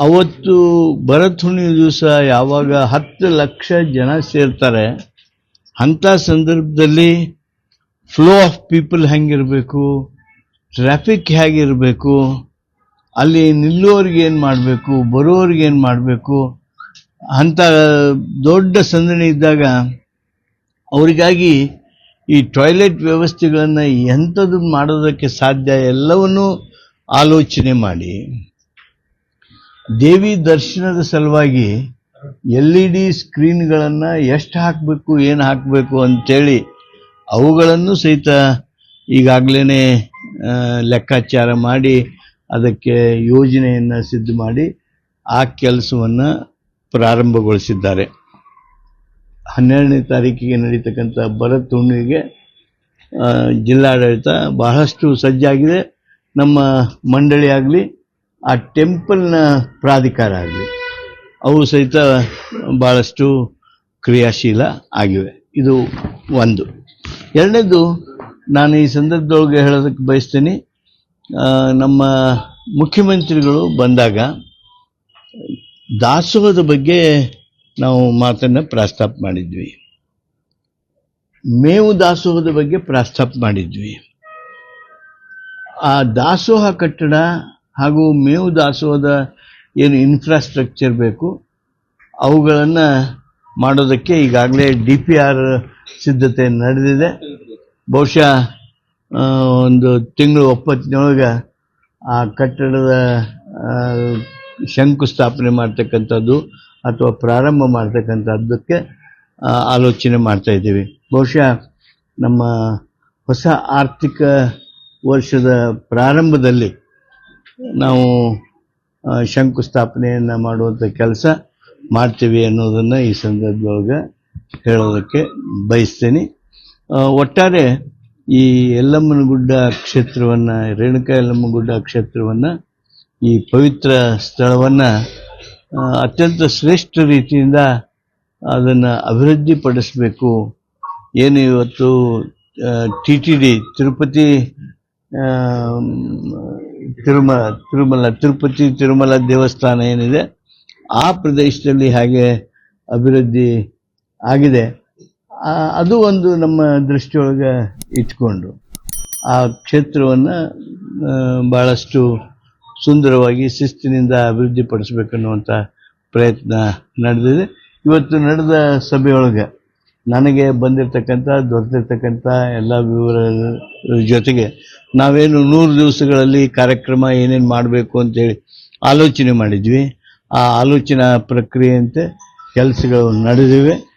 ಅವತ್ತು ಭರತ್ ಹುಣ್ಣಿಮೆ ದಿವಸ ಯಾವಾಗ ಹತ್ತು ಲಕ್ಷ ಜನ ಸೇರ್ತಾರೆ ಅಂಥ ಸಂದರ್ಭದಲ್ಲಿ ಫ್ಲೋ ಆಫ್ ಪೀಪಲ್ ಹೆಂಗಿರಬೇಕು ಟ್ರಾಫಿಕ್ ಹೇಗಿರಬೇಕು, ಅಲ್ಲಿ ನಿಲ್ಲೋರಿಗೆ ಏನು ಮಾಡಬೇಕು, ಬರೋರಿಗೆ ಏನು ಮಾಡಬೇಕು ಅಂಥ ದೊಡ್ಡ ಸಂದಣಿ ಇದ್ದಾಗ ಅವರಿಗಾಗಿ ಈ ಟಾಯ್ಲೆಟ್ ವ್ಯವಸ್ಥೆಗಳನ್ನು ಎಂಥದ್ದು ಮಾಡೋದಕ್ಕೆ ಸಾಧ್ಯ ಎಲ್ಲವನ್ನೂ ಆಲೋಚನೆ ಮಾಡಿ. ದೇವಿ ದರ್ಶನದ ಸಲುವಾಗಿ ಎಲ್ ಇ ಡಿ ಸ್ಕ್ರೀನ್ಗಳನ್ನು ಎಷ್ಟು ಹಾಕಬೇಕು, ಏನು ಹಾಕಬೇಕು ಅಂಥೇಳಿ ಅವುಗಳನ್ನು ಸಹಿತ ಈಗಾಗಲೇ ಲೆಕ್ಕಾಚಾರ ಮಾಡಿ ಅದಕ್ಕೆ ಯೋಜನೆಯನ್ನು ಸಿದ್ಧ ಮಾಡಿ ಆ ಕೆಲಸವನ್ನು ಪ್ರಾರಂಭಗೊಳಿಸಿದ್ದಾರೆ. ಹನ್ನೆರಡನೇ ತಾರೀಕಿಗೆ ನಡೀತಕ್ಕಂಥ ಭರತ್ ಹುಣ್ಣಿಗೆ ಜಿಲ್ಲಾಡಳಿತ ಬಹಳಷ್ಟು ಸಜ್ಜಾಗಿದೆ. ನಮ್ಮ ಮಂಡಳಿಯಾಗಲಿ ಆ ಟೆಂಪಲ್ನ ಪ್ರಾಧಿಕಾರ ಆಗಲಿ ಅವು ಸಹಿತ ಭಾಳಷ್ಟು ಕ್ರಿಯಾಶೀಲ ಆಗಿವೆ. ಇದು ಒಂದು. ಎರಡನೇದು, ನಾನು ಈ ಸಂದರ್ಭದೊಳಗೆ ಹೇಳೋದಕ್ಕೆ ಬಯಸ್ತೀನಿ ನಮ್ಮ ಮುಖ್ಯಮಂತ್ರಿಗಳು ಬಂದಾಗ ದಾಸೋಹದ ಬಗ್ಗೆ ನಾವು ಮಾತನ್ನು ಪ್ರಸ್ತಾಪ ಮಾಡಿದ್ವಿ. ಮೇವು ದಾಸೋಹದ ಬಗ್ಗೆ ಪ್ರಸ್ತಾಪ ಮಾಡಿದ್ವಿ. ಆ ದಾಸೋಹ ಕಟ್ಟಡ ಹಾಗೂ ಮೇವು ದಾಸೋಹದ ಏನು ಇನ್ಫ್ರಾಸ್ಟ್ರಕ್ಚರ್ ಬೇಕು, ಅವುಗಳನ್ನು ಮಾಡೋದಕ್ಕೆ ಈಗಾಗಲೇ ಡಿ ಪಿ ಆರ್ ಸಿದ್ಧತೆ ನಡೆದಿದೆ. ಬಹುಶಃ ಒಂದು ತಿಂಗಳು ಒಪ್ಪತ್ತಿನೊಳಗೆ ಆ ಕಟ್ಟಡದ ಶಂಕುಸ್ಥಾಪನೆ ಮಾಡ್ತಕ್ಕಂಥದ್ದು ಅಥವಾ ಪ್ರಾರಂಭ ಮಾಡ್ತಕ್ಕಂಥದ್ದಕ್ಕೆ ಆಲೋಚನೆ ಮಾಡ್ತಾ ಇದ್ದೀವಿ. ಬಹುಶಃ ನಮ್ಮ ಹೊಸ ಆರ್ಥಿಕ ವರ್ಷದ ಪ್ರಾರಂಭದಲ್ಲಿ ನಾವು ಶಂಕುಸ್ಥಾಪನೆಯನ್ನು ಮಾಡುವಂಥ ಕೆಲಸ ಮಾಡ್ತೀವಿ ಅನ್ನೋದನ್ನು ಈ ಸಂದರ್ಭದೊಳಗೆ ಹೇಳೋದಕ್ಕೆ ಬಯಸ್ತೀನಿ. ಒಟ್ಟಾರೆ ಈ ಯಲ್ಲಮ್ಮನಗುಡ್ಡ ಕ್ಷೇತ್ರವನ್ನು, ರೇಣುಕಾ ಯಲ್ಲಮ್ಮಗುಡ್ಡ ಕ್ಷೇತ್ರವನ್ನು, ಈ ಪವಿತ್ರ ಸ್ಥಳವನ್ನು ಅತ್ಯಂತ ಶ್ರೇಷ್ಠ ರೀತಿಯಿಂದ ಅದನ್ನು ಅಭಿವೃದ್ಧಿಪಡಿಸಬೇಕು. ಏನು ಇವತ್ತು T T D, Tirupati Tirumala Tirumala, Tirupati Tirumala ದೇವಸ್ಥಾನ ಏನಿದೆ, ಆ ಪ್ರದೇಶದಲ್ಲಿ ಹಾಗೆ ಅಭಿವೃದ್ಧಿ ಆಗಿದೆ. ಅದು ಒಂದು ನಮ್ಮ ದೃಷ್ಟಿಯೊಳಗೆ ಇಟ್ಕೊಂಡು ಆ ಕ್ಷೇತ್ರವನ್ನು ಭಾಳಷ್ಟು ಸುಂದರವಾಗಿ ಶಿಸ್ತಿನಿಂದ ಅಭಿವೃದ್ಧಿಪಡಿಸ್ಬೇಕನ್ನುವಂಥ ಪ್ರಯತ್ನ ನಡೆದಿದೆ. ಇವತ್ತು ನಡೆದ ಸಭೆಯೊಳಗೆ ನನಗೆ ಬಂದಿರತಕ್ಕಂಥ, ದೊರೆತಿರ್ತಕ್ಕಂಥ ಎಲ್ಲ ವಿವರ ಜೊತೆಗೆ ನಾವೇನು ನೂರು ದಿವಸಗಳಲ್ಲಿ ಕಾರ್ಯಕ್ರಮ ಏನೇನು ಮಾಡಬೇಕು ಅಂತೇಳಿ ಆಲೋಚನೆ ಮಾಡಿದ್ವಿ. ಆ ಆಲೋಚನಾ ಪ್ರಕ್ರಿಯೆಯಂತೆ ಕೆಲಸಗಳು ನಡೆದಿವೆ.